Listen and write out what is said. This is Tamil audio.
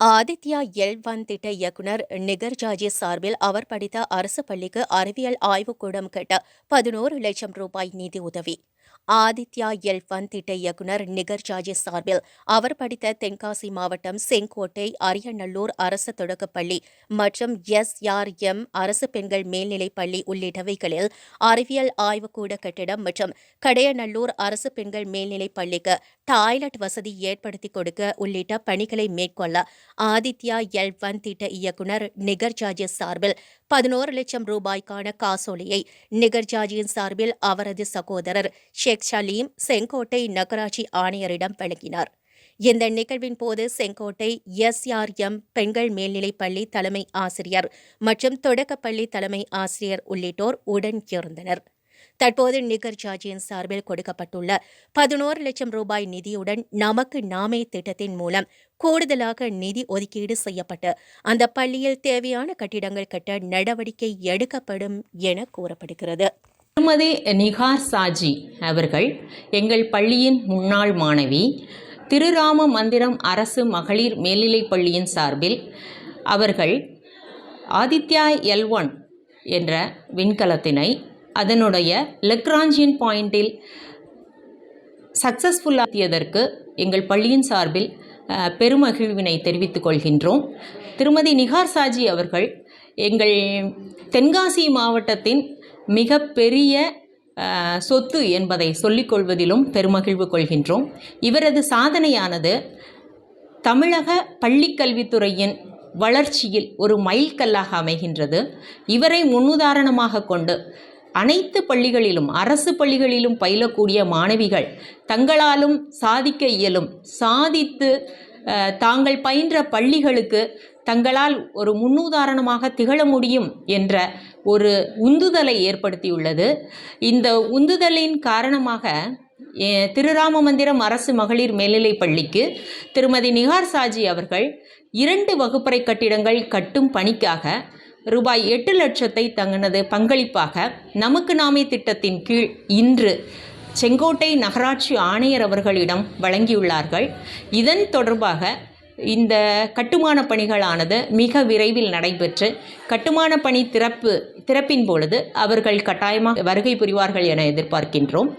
ஆதித்யா எல் ஒன் திட்ட இயக்குனர் நிகர் ஜாஜி சார்பில் அவர் படித்த அரசு பள்ளிக்கு அறிவியல் ஆய்வுக்கூடம் கட்ட பதினோரு லட்சம் ரூபாய் நிதி உதவி. ஆதித்யா எல் ஒன் திட்ட இயக்குனர் நிகர் ஜாஜி சார்பில் அவர் படித்த தென்காசி மாவட்டம் செங்கோட்டை அரியநல்லூர் அரசு தொடக்கப்பள்ளி மற்றும் எஸ்ஆர்எம் அரசு பெண்கள் மேல்நிலைப் பள்ளி உள்ளிட்டவைகளில் அறிவியல் ஆய்வுக்கூட கட்டிடம் மற்றும் கடையநல்லூர் அரசு பெண்கள் மேல்நிலைப் பள்ளிக்கு டாய்லெட் வசதி ஏற்படுத்தி கொடுக்க உள்ளிட்ட பணிகளை மேற்கொள்ள ஆதித்யா எல் ஒன் திட்ட இயக்குனர் நிகர் ஜாஜி சார்பில் பதினோரு லட்சம் ரூபாய்க்கான காசோலையை நிகர்ஜாஜியின் சார்பில் அவரது சகோதரர் ஷேக் சலீம் செங்கோட்டை நகராட்சி ஆணையரிடம் வழங்கினார். இந்த நிகழ்வின் போது செங்கோட்டை எஸ்ஆர்எம் பெண்கள் மேல்நிலைப் பள்ளி தலைமை ஆசிரியர் மற்றும் தொடக்கப்பள்ளி தலைமை ஆசிரியர் உள்ளிட்டோர் உடன் இருந்தனர் தற்போது நிகர் ஜாஜியின் சார்பில் கொடுக்கப்பட்டுள்ள பதினோரு லட்சம் ரூபாய் நிதியுடன் நமக்கு நாமே திட்டத்தின் மூலம் கூடுதலாக நிதி ஒதுக்கீடு செய்யப்பட்டு அந்த பள்ளியில் தேவையான கட்டிடங்கள் கட்ட நடவடிக்கை எடுக்கப்படும் என கூறப்படுகிறது. திருமதி நிகார் சாஜி அவர்கள் எங்கள் பள்ளியின் முன்னாள் மாணவி திருராம மந்திரம் அரசு மகளிர் மேல்நிலைப் பள்ளியின் சார்பில் அவர்கள் ஆதித்யா எல் ஒன் என்ற விண்கலத்தினை அதனுடைய லெக்ராஞ்சியன் பாயிண்டில் சக்சஸ்ஃபுல்லாத்தியதற்கு எங்கள் பள்ளியின் சார்பில் பெருமகிழ்வினை தெரிவித்துக் கொள்கின்றோம். திருமதி நிகார் சாஜி அவர்கள் எங்கள் தென்காசி மாவட்டத்தின் மிக பெரிய சொத்து என்பதை சொல்லிக்கொள்வதிலும் பெருமகிழ்வு கொள்கின்றோம். இவரது சாதனையானது தமிழக பள்ளிக்கல்வித்துறையின் வளர்ச்சியில் ஒரு மைல்கல்லாக அமைகின்றது. இவரை முன்னுதாரணமாக கொண்டு அனைத்து பள்ளிகளிலும் அரசு பள்ளிகளிலும் பயிலக்கூடிய மாணவிகள் தங்களாலும் சாதிக்க இயலும். சாதித்து தாங்கள் பயின்ற பள்ளிகளுக்கு தங்களால் ஒரு முன்னுதாரணமாக திகழ முடியும் என்ற ஒரு உந்துதலை ஏற்படுத்தியுள்ளது. இந்த உந்துதலின் காரணமாக திருராம மந்திரம் அரசு மகளிர் மேல்நிலைப் பள்ளிக்கு திருமதி நிகார் சாஜி அவர்கள் இரண்டு வகுப்பறை கட்டிடங்கள் கட்டும் பணிக்காக ரூபாய் எட்டு லட்சத்தை தங்கனது பங்களிப்பாக நமக்கு நாமே திட்டத்தின் கீழ் இன்று செங்கோட்டை நகராட்சி ஆணையர் அவர்களிடம் வழங்கியுள்ளார்கள். இதன் தொடர்பாக இந்த கட்டுமான பணிகளானது மிக விரைவில் நடைபெற்று கட்டுமான பணி திறப்பு திறப்பின் பொழுது அவர்கள் கட்டாயமாக வருகை புரிவார்கள் என எதிர்பார்க்கின்றோம்.